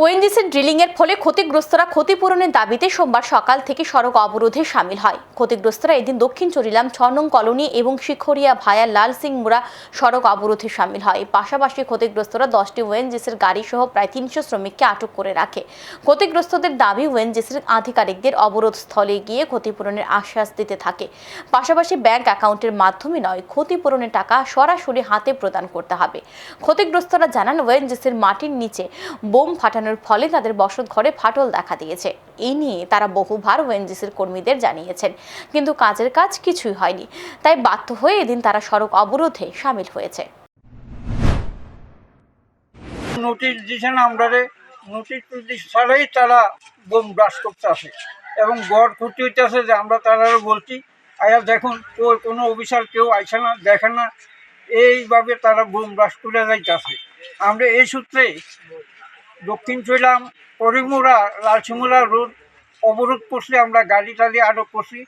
ওএনজিসির ড্রিলিংয়ের ফলে ক্ষতিগ্রস্তরা ক্ষতিপূরণের দাবিতে সোমবার সকাল থেকে সড়ক অবরোধে সামিল হয়। ক্ষতিগ্রস্তরা এদিন দক্ষিণ চরিলাম, ছনং কলোনি এবং শিখরিয়া ভায়া লাল সিং মুড়া সড়ক অবরোধে সামিল হয়। পাশাপাশি ক্ষতিগ্রস্তরা দশটি ওএনজিসির গাড়ি সহ প্রায় তিনশো শ্রমিককে আটক করে রাখে। ক্ষতিগ্রস্তদের দাবি, ওএনজিসির আধিকারিকদের অবরোধ স্থলে গিয়ে ক্ষতিপূরণের আশ্বাস দিতে থাকে। পাশাপাশি ব্যাংক অ্যাকাউন্টের মাধ্যমে নয়, ক্ষতিপূরণের টাকা সরাসরি হাতে প্রদান করতে হবে। ক্ষতিগ্রস্তরা জানান, ওএনজিসির মাটির নিচে বোম ফাটানোর ফলে তাদের বসত ঘরে ফাটল দেখা দিয়েছে। এই নিয়ে তারা বহুবার ওএনজিসির কর্মীদের জানিয়েছেন, কিন্তু কাজের কাজ কিছুই হয়নি। তাই বাধ্য হয়ে এদিন তারা সড়ক অবরোধে সামিল হয়েছে। নোটিশ দিয়েছেন আমরা নোটিশ টোটিশ ছাড়াই তারা বোম ব্রাশ করতে আসে এবং গড় ক্ষতি হইতেছে যে আমরা তারা বলছি, আয়া দেখুন ওই কোনো অফিসার কেউ আইসে না, দেখে না। এইভাবে তারা বোম ব্রাশ করে যাইতেছে। আমরা এই সূত্রে দক্ষিণ চইলাম করিমুরা লালসিমুরা রোড অবরোধ করছি আমরা গাড়ি টাড়ি আটক করছি।